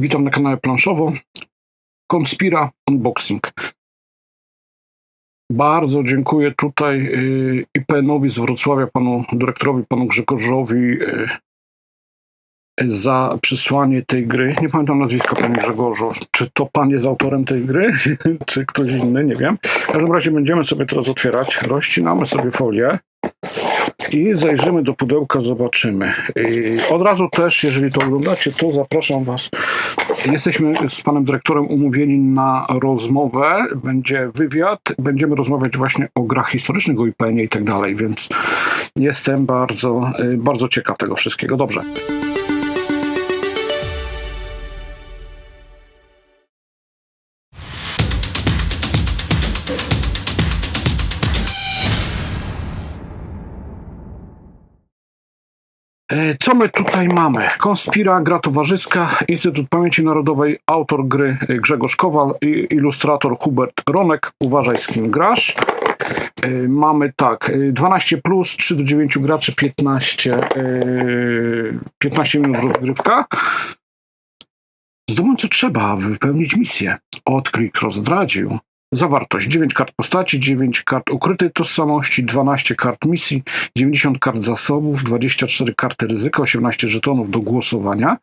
Witam na kanale Planszowo. Konspira Unboxing. Bardzo dziękuję tutaj y, IPN-owi z Wrocławia, panu dyrektorowi, panu Grzegorzowi y, za przysłanie tej gry. Nie pamiętam nazwiska, panie Grzegorzu. Czy to pan jest autorem tej gry, czy ktoś inny, nie wiem. W każdym razie będziemy sobie teraz otwierać. Rozcinamy sobie folię i zajrzymy do pudełka, zobaczymy. Od razu też, jeżeli to oglądacie, to zapraszam Was. Jesteśmy z panem dyrektorem umówieni na rozmowę. Będzie wywiad, będziemy rozmawiać właśnie o grach historycznych, o IPN-ie i tak dalej, więc jestem bardzo, y, bardzo ciekaw tego wszystkiego. Dobrze. Co my tutaj mamy? Konspira, gra towarzyska, Instytut Pamięci Narodowej, autor gry e, Grzegorz Kowal, ilustrator Hubert Ronek. Uważaj z kim grasz. E, Mamy tak, e, 12 plus, 3 do 9 graczy, 15, e, 15 minut rozgrywka. Zdobądź co trzeba, wypełnić misję. Odkryj, kto zdradził. Zawartość 9 kart postaci, 9 kart ukrytej tożsamości, 12 kart misji, 90 kart zasobów, 24 karty ryzyka, 18 żetonów do głosowania,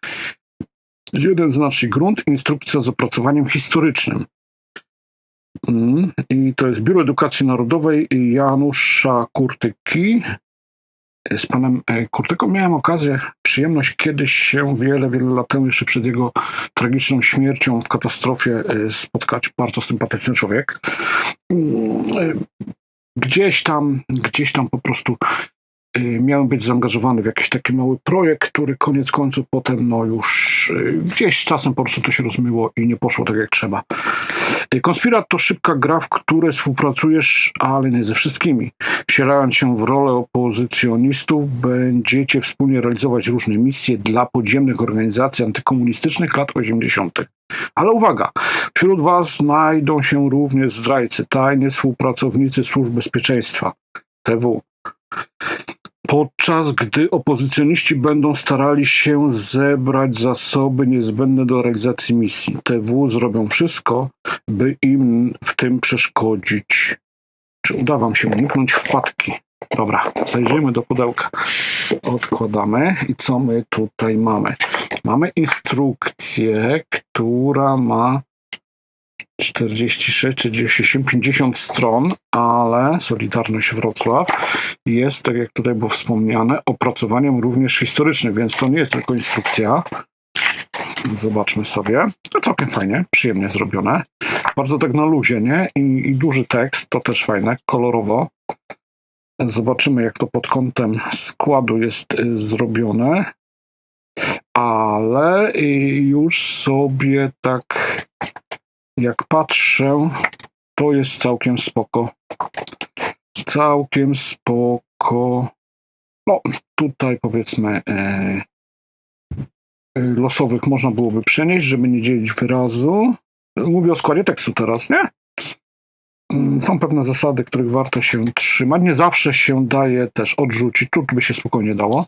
jeden znacznik grunt, instrukcja z opracowaniem historycznym. Mm, I to jest Biuro Edukacji Narodowej Janusza Kurtyki. Z panem e, Kurtyką miałem okazję, przyjemność kiedyś się wiele, wiele lat temu, jeszcze przed jego tragiczną śmiercią w katastrofie e, spotkać. Bardzo sympatyczny człowiek. Mm, e, Gdzieś tam, gdzieś tam po prostu miałem być zaangażowany w jakiś taki mały projekt, który koniec końców potem no już y, gdzieś czasem po prostu to się rozmyło i nie poszło tak jak trzeba. Y, Konspirat to szybka gra, w której współpracujesz, ale nie ze wszystkimi. Wcielając się w rolę opozycjonistów, będziecie wspólnie realizować różne misje dla podziemnych organizacji antykomunistycznych lat 80. Ale uwaga, wśród Was znajdą się również zdrajcy, tajni współpracownicy służb bezpieczeństwa, TW. Podczas gdy opozycjoniści będą starali się zebrać zasoby niezbędne do realizacji misji, TW zrobią wszystko, by im w tym przeszkodzić. Czy uda Wam się uniknąć wpadki? Dobra, zajrzyjmy do pudełka. Odkładamy i co my tutaj mamy? Mamy instrukcję, która ma 46, 47, 50 stron, ale Solidarność Wrocław jest, tak jak tutaj było wspomniane, opracowaniem również historycznym, więc to nie jest tylko instrukcja. Zobaczmy sobie. To całkiem fajnie, przyjemnie zrobione. Bardzo tak na luzie, nie? I, I duży tekst, to też fajne, kolorowo. Zobaczymy, jak to pod kątem składu jest y, zrobione. Ale y, już sobie tak jak patrzę, to jest całkiem spoko. Całkiem spoko. No, tutaj powiedzmy e, e, losowych można byłoby przenieść, żeby nie dzielić wyrazu. Mówię o składzie tekstu teraz, nie? Mm, Są pewne zasady, których warto się trzymać. Nie zawsze się daje też odrzucić. Tu by się spokojnie dało.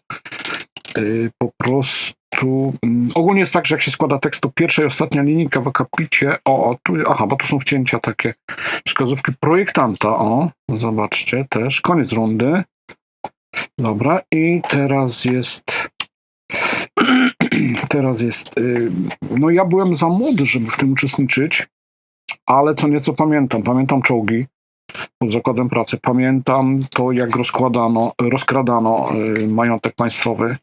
E, Po prostu. Mm, Ogólnie jest tak, że jak się składa tekst, to pierwsza i ostatnia linijka w akapicie. O, tu, aha, bo to są wcięcia takie. Wskazówki projektanta. O, zobaczcie też. Koniec rundy. Dobra, i teraz jest. Teraz jest. y, No, ja byłem za młody, żeby w tym uczestniczyć, ale co nieco pamiętam. Pamiętam czołgi pod zakładem pracy. Pamiętam to, jak rozkładano, rozkradano y, majątek państwowy,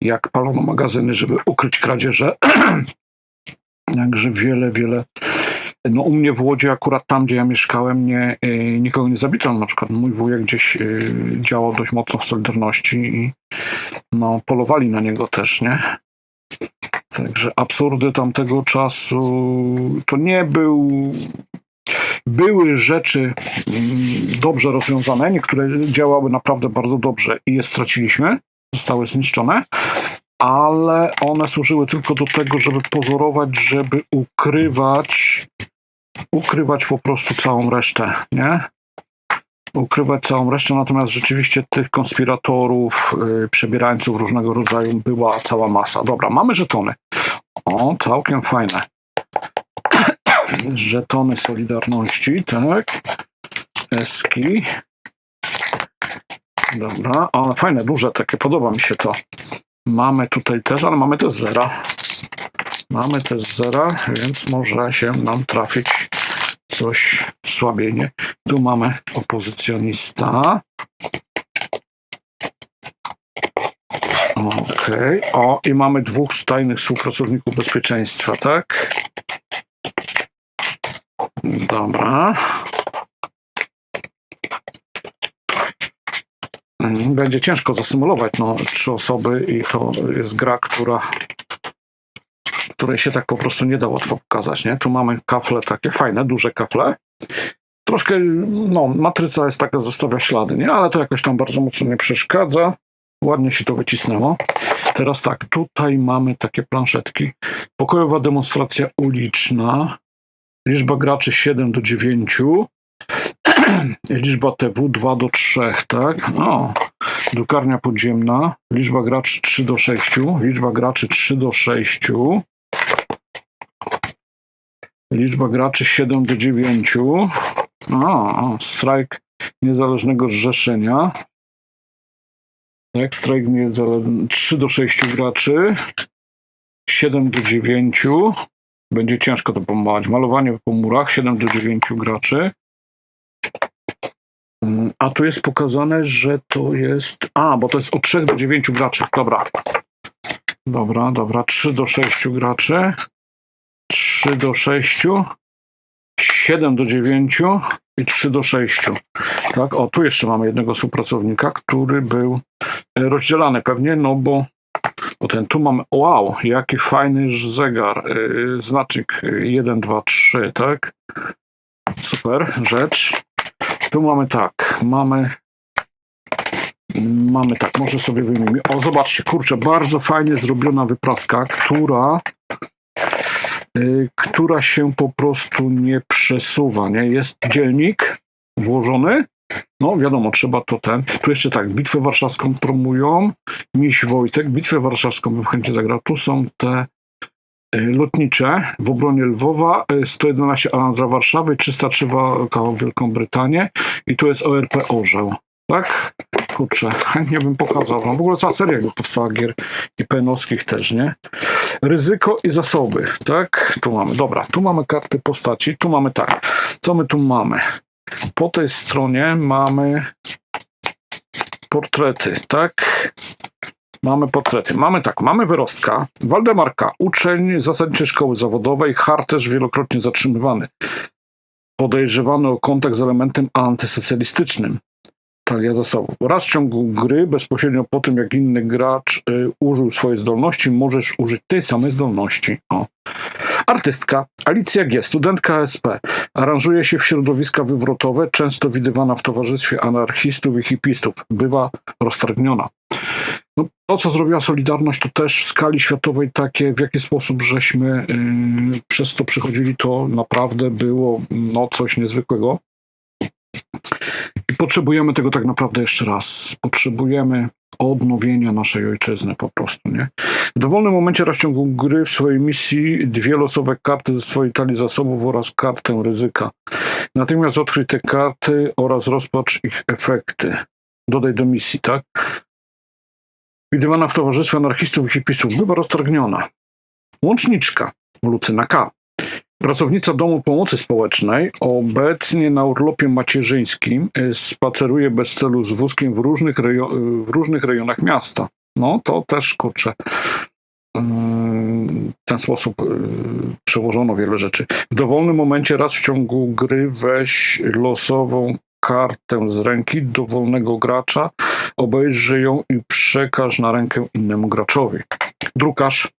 jak palono magazyny, żeby ukryć kradzieże. Także wiele, wiele. No u mnie w Łodzi, akurat tam, gdzie ja mieszkałem, nie, y, nikogo nie zabito. Na przykład mój wujek gdzieś y, działał dość mocno w Solidarności i no, polowali na niego też, nie? Także absurdy tamtego czasu to nie był. Były rzeczy mm, dobrze rozwiązane, niektóre działały naprawdę bardzo dobrze i je straciliśmy, zostały zniszczone, ale one służyły tylko do tego, żeby pozorować, żeby ukrywać, ukrywać po prostu całą resztę, nie? Ukrywać całą resztę, natomiast rzeczywiście tych konspiratorów, yy, przebierańców różnego rodzaju była cała masa. Dobra, mamy żetony. O, całkiem fajne. Żetony Solidarności, tak. Eski. Dobra, ale fajne, duże takie, podoba mi się to. Mamy tutaj też, ale mamy też zera. Mamy też zera, więc może się nam trafić coś słabiej, nie? Tu mamy opozycjonista. Okej. O, i mamy dwóch stajnych współpracowników bezpieczeństwa, tak? Dobra. Będzie ciężko zasymulować no, trzy osoby i to jest gra, która której się tak po prostu nie da łatwo pokazać, nie? Tu mamy kafle takie fajne, duże kafle. Troszkę, no, matryca jest taka, zostawia ślady, nie? Ale to jakoś tam bardzo mocno nie przeszkadza. Ładnie się to wycisnęło. Teraz tak, tutaj mamy takie planszetki. Pokojowa demonstracja uliczna. Liczba graczy 7 do 9. Liczba TW 2 do 3, tak? O, drukarnia podziemna. Liczba graczy 3 do 6. Liczba graczy 3 do 6. Liczba graczy 7 do 9. O, strajk niezależnego zrzeszenia. Tak, strajk niezależny. 3 do 6 graczy. 7 do 9. Będzie ciężko to pomalować. Malowanie po murach 7 do 9 graczy. Mm, A tu jest pokazane, że to jest. A, bo to jest od 3 do 9 graczy. Dobra. Dobra, dobra. 3 do 6 graczy. 3 do 6. 7 do 9 i 3 do 6. Tak, o, tu jeszcze mamy jednego współpracownika, który był e, rozdzielany pewnie, no bo, bo ten tu mamy. Wow, jaki fajny zegar. Yy, znacznik 1, 2, 3, tak? Super rzecz. Tu mamy tak, mamy. Mamy tak, może sobie wyjmiemy. O, zobaczcie, kurczę, bardzo fajnie zrobiona wypraska, która y, która się po prostu nie przesuwa, nie? Jest dzielnik włożony, no wiadomo, trzeba to ten. Tu jeszcze tak, Bitwę Warszawską promują, Miś Wojtek, Bitwę Warszawską bym chętnie zagrał. Tu są te lotnicze w obronie Lwowa, y, 111 Alandra Warszawy, 303 walka Wielką Brytanię i tu jest ORP Orzeł. Tak? Kurczę, chętnie bym pokazał wam. W ogóle cała seria jakby powstała gier i penowskich też, nie? Ryzyko i zasoby, tak? Tu mamy, dobra, tu mamy karty postaci, tu mamy tak. Co my tu mamy? Po tej stronie mamy portrety, tak? Mamy portrety. Mamy tak, mamy wyrostka, Waldemarka, uczeń zasadniczej szkoły zawodowej, harcerz wielokrotnie zatrzymywany. Podejrzewany o kontakt z elementem antysocjalistycznym. Talia zasobów. Raz w ciągu gry, bezpośrednio po tym, jak inny gracz y, użył swojej zdolności, możesz użyć tej samej zdolności. O. Artystka Alicja G., studentka SP. Aranżuje się w środowiska wywrotowe, często widywana w towarzystwie anarchistów i hipistów. Bywa roztargniona. No, to, co zrobiła Solidarność, to też w skali światowej takie, w jaki sposób żeśmy yy, przez to przechodzili, to naprawdę było no, coś niezwykłego. I potrzebujemy tego tak naprawdę jeszcze raz. Potrzebujemy odnowienia naszej ojczyzny po prostu, nie? W dowolnym momencie raz w ciągu gry w swojej misji dwie losowe karty ze swojej talii zasobów oraz kartę ryzyka. Natomiast odkryj te karty oraz rozpacz ich efekty. Dodaj do misji, tak? Widywana w towarzystwie anarchistów i hipistów bywa roztargniona. Łączniczka Lucyna K. Pracownica Domu Pomocy Społecznej, obecnie na urlopie macierzyńskim, y, spaceruje bez celu z wózkiem w różnych, rejo- y, w różnych rejonach miasta. No to też kurczę. W ten sposób y, przełożono wiele rzeczy. W dowolnym momencie raz w ciągu gry weź losową kartę z ręki dowolnego gracza, obejrzyj ją i przekaż na rękę innemu graczowi. Drukarz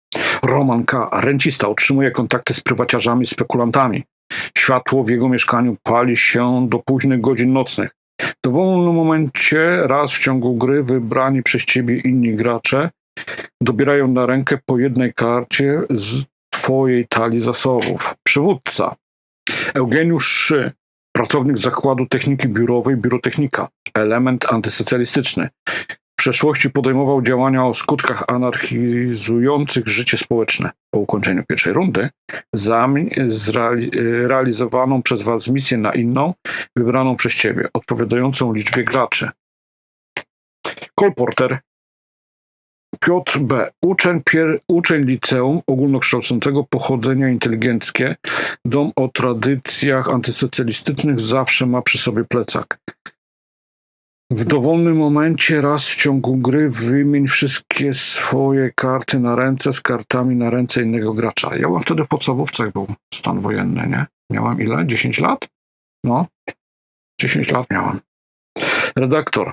Roman K., rencista, utrzymuje kontakty z prywaciarzami, spekulantami. Światło w jego mieszkaniu pali się do późnych godzin nocnych. W dowolnym momencie, raz w ciągu gry, wybrani przez ciebie inni gracze dobierają na rękę po jednej karcie z twojej talii zasobów. Przywódca Eugeniusz Szy, pracownik Zakładu Techniki Biurowej, biurotechnika, element antysocjalistyczny. W przeszłości podejmował działania o skutkach anarchizujących życie społeczne. Po ukończeniu pierwszej rundy zamień zreali- y, realizowaną przez Was misję na inną, wybraną przez Ciebie, odpowiadającą liczbie graczy. Kolporter Piotr B. Uczeń, pier, uczeń liceum ogólnokształcącego pochodzenia inteligenckie. Dom o tradycjach antysocjalistycznych zawsze ma przy sobie plecak. W dowolnym momencie raz w ciągu gry wymień wszystkie swoje karty na ręce z kartami na ręce innego gracza. Ja byłem wtedy w podstawówce, był stan wojenny, nie? Miałem ile? 10 lat? No, 10 lat miałem. Redaktor,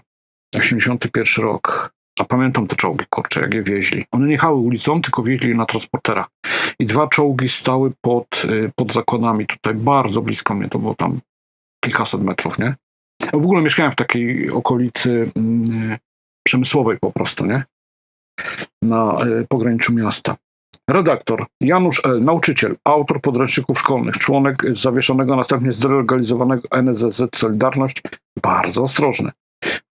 81 rok. A pamiętam te czołgi, kurczę, jak je wieźli. One nie jechały ulicą, tylko wieźli je na transporterach. I dwa czołgi stały pod, y, pod zakonami, tutaj bardzo blisko mnie, to było tam kilkaset metrów, nie? W ogóle mieszkałem w takiej okolicy mm, przemysłowej po prostu, nie? Na y, pograniczu miasta. Redaktor Janusz L., nauczyciel, autor podręczników szkolnych, członek zawieszonego, następnie zdelegalizowanego NSZZ Solidarność, bardzo ostrożny.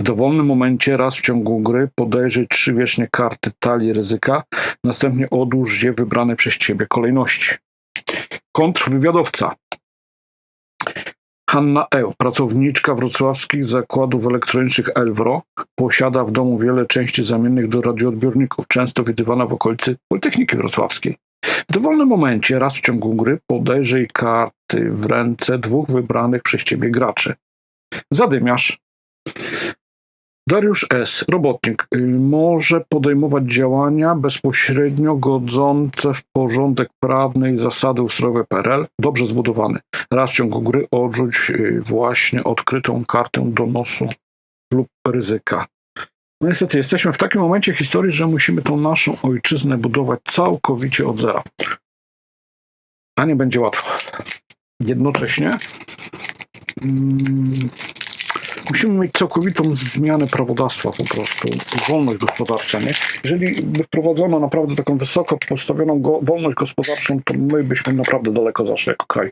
W dowolnym momencie raz w ciągu gry podejrzyj trzy wiecznie karty talii ryzyka, następnie odłóż je wybrane przez ciebie kolejności. Kontrwywiadowca. Hanna E., pracowniczka wrocławskich zakładów elektronicznych Elwro, posiada w domu wiele części zamiennych do radioodbiorników, często widywana w okolicy Politechniki Wrocławskiej. W dowolnym momencie, raz w ciągu gry, podejrzyj karty w ręce dwóch wybranych przez ciebie graczy. Zadymiarz. Dariusz S., robotnik, y, może podejmować działania bezpośrednio godzące w porządek prawny i zasady ustrojowe PRL, dobrze zbudowany. Raz w ciągu gry odrzuć y, właśnie odkrytą kartę donosu lub ryzyka. No niestety, jesteśmy w takim momencie historii, że musimy tą naszą ojczyznę budować całkowicie od zera. A nie będzie łatwo. Jednocześnie mm, musimy mieć całkowitą zmianę prawodawstwa po prostu, wolność gospodarcza, nie? Jeżeli by wprowadzono naprawdę taką wysoko postawioną go, wolność gospodarczą, to my byśmy naprawdę daleko zaszli jako kraj.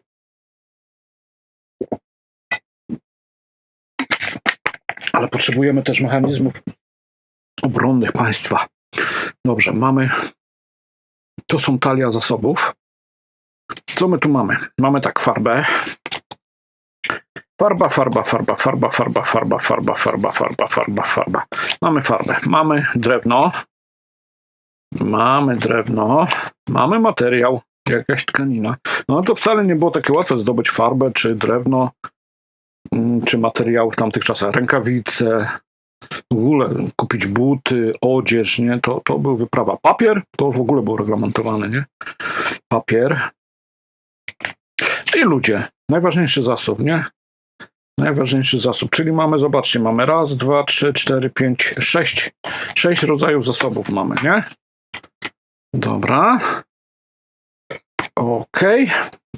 Ale potrzebujemy też mechanizmów obronnych państwa. Dobrze, mamy. To są talia zasobów. Co my tu mamy? Mamy tak farbę. Farba, farba, farba, farba, farba, farba, farba, farba, farba, farba, farba. Mamy farbę. Mamy drewno. Mamy drewno. Mamy materiał. Jakaś tkanina. No to wcale nie było takie łatwe zdobyć farbę, czy drewno, mm, czy materiał w tamtych czasach. Rękawice, w ogóle kupić buty, odzież, nie? To, to był wyprawa. Papier to już w ogóle był reglamentowany, nie? Papier. I ludzie. Najważniejszy zasób, nie? Najważniejszy zasób. Czyli mamy, zobaczcie, mamy raz, dwa, trzy, cztery, pięć, sześć. Sześć rodzajów zasobów mamy, nie? Dobra. Ok.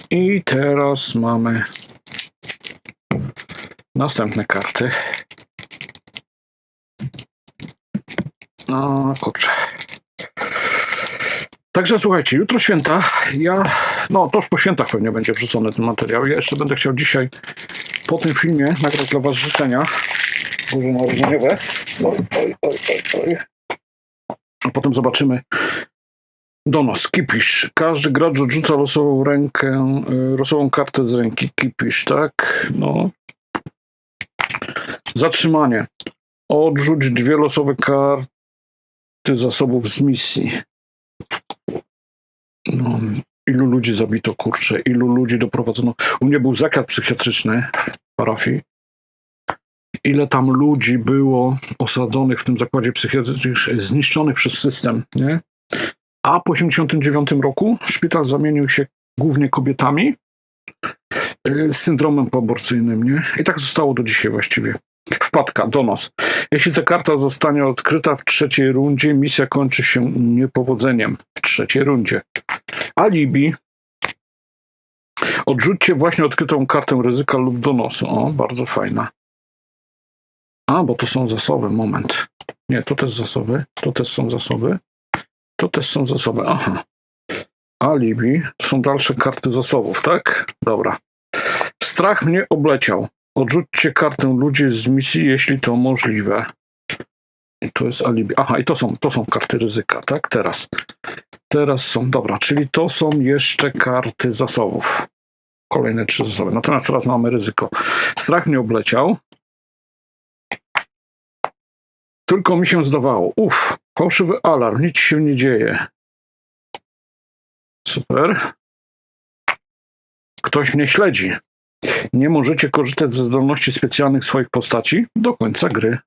I teraz mamy następne karty. No kurczę. Także słuchajcie, jutro święta. Ja, no to już po świętach pewnie będzie wrzucony ten materiał. Ja jeszcze będę chciał dzisiaj po tym filmie nagrać dla Was życzenia bożonarodzeniowe. Oj, oj, oj, oj, oj. A potem zobaczymy. Donos, kipisz. Każdy gracz odrzuca losową rękę, y, losową kartę z ręki. Kipisz, tak? No. Zatrzymanie. Odrzuć dwie losowe karty zasobów z misji. No, ilu ludzi zabito, kurczę, ilu ludzi doprowadzono. U mnie był zakład psychiatryczny w parafii. Ile tam ludzi było osadzonych w tym zakładzie psychiatrycznym, zniszczonych przez system, nie? A po 1989 roku szpital zamienił się głównie kobietami y, z syndromem poaborcyjnym, nie? I tak zostało do dzisiaj właściwie. Wpadka, donos. Jeśli ta karta zostanie odkryta w trzeciej rundzie, misja kończy się niepowodzeniem w trzeciej rundzie. Alibi. Odrzućcie właśnie odkrytą kartę ryzyka lub donosu. O, bardzo fajna. A, bo to są zasoby, moment. Nie, to też zasoby, to też są zasoby, to też są zasoby. Aha. Alibi, to są dalsze karty zasobów, tak? Dobra. Strach mnie obleciał. Odrzućcie kartę ludzi z misji, jeśli to możliwe. I to jest alibi. Aha, i to są, to są karty ryzyka, tak? Teraz. Teraz są, dobra, czyli to są jeszcze karty zasobów. Kolejne trzy zasoby. Natomiast teraz mamy ryzyko. Strach mnie obleciał. Tylko mi się zdawało, uff, fałszywy alarm, nic się nie dzieje. Super. Ktoś mnie śledzi. Nie możecie korzystać ze zdolności specjalnych swoich postaci do końca gry.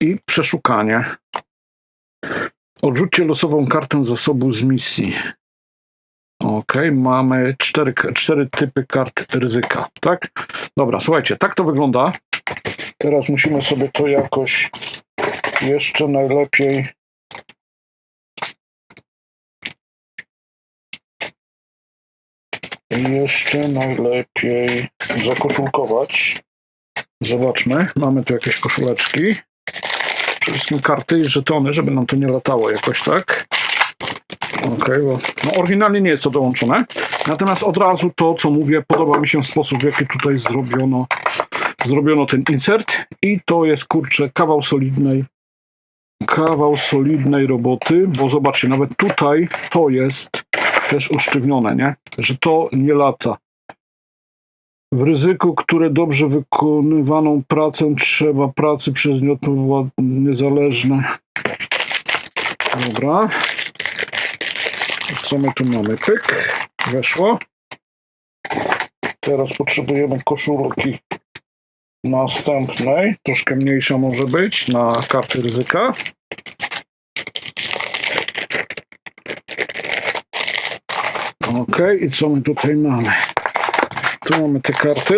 I przeszukanie. Odrzućcie losową kartę zasobu z misji. Ok, mamy cztery, cztery typy kart ryzyka, tak? Dobra, słuchajcie, tak to wygląda. Teraz musimy sobie to jakoś jeszcze najlepiej. Jeszcze najlepiej zakoszulkować. Zobaczmy, mamy tu jakieś koszuleczki. Przede wszystkim karty i żetony, żeby nam to nie latało jakoś tak. Okej, bo no oryginalnie nie jest to dołączone. Natomiast od razu to, co mówię, podoba mi się sposób, w jaki tutaj zrobiono, zrobiono ten insert. I to jest, kurczę, kawał solidnej, kawał solidnej roboty, bo zobaczcie, nawet tutaj to jest też usztywnione, nie? Że to nie lata. W ryzyku, które dobrze wykonywaną pracę trzeba pracy przez nieodpowiednio niezależne. Dobra. Co my tu mamy? Pyk. Weszło. Teraz potrzebujemy koszulki następnej. Troszkę mniejsza może być na karty ryzyka. Ok, i co my tutaj mamy? Tu mamy te karty.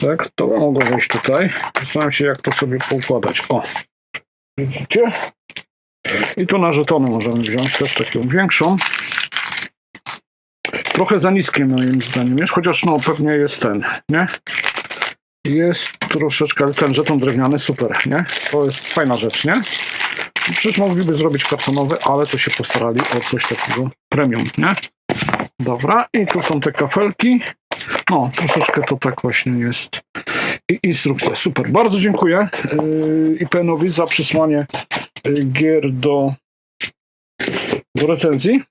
Tak, to mogło wejść tutaj. Zastanawiam się, jak to sobie poukładać. O, widzicie? I tu na żetony możemy wziąć też taką większą. Trochę za niskie moim zdaniem jest, chociaż no pewnie jest ten, nie? Jest troszeczkę, ale ten żeton drewniany, super, nie? To jest fajna rzecz, nie? Przecież mogliby zrobić kartonowy, ale to się postarali o coś takiego premium, nie? Dobra, i tu są te kafelki. No, troszeczkę to tak właśnie jest. I instrukcja, super. Bardzo dziękuję yy, IPN-owi za przysłanie yy, gier do, do recenzji.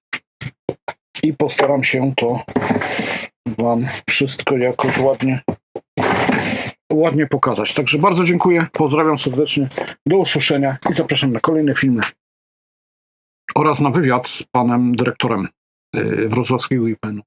I postaram się to Wam wszystko jakoś ładnie ładnie pokazać. Także bardzo dziękuję, pozdrawiam serdecznie, do usłyszenia i zapraszam na kolejne filmy oraz na wywiad z panem dyrektorem yy, wrocławskiego IPN-u.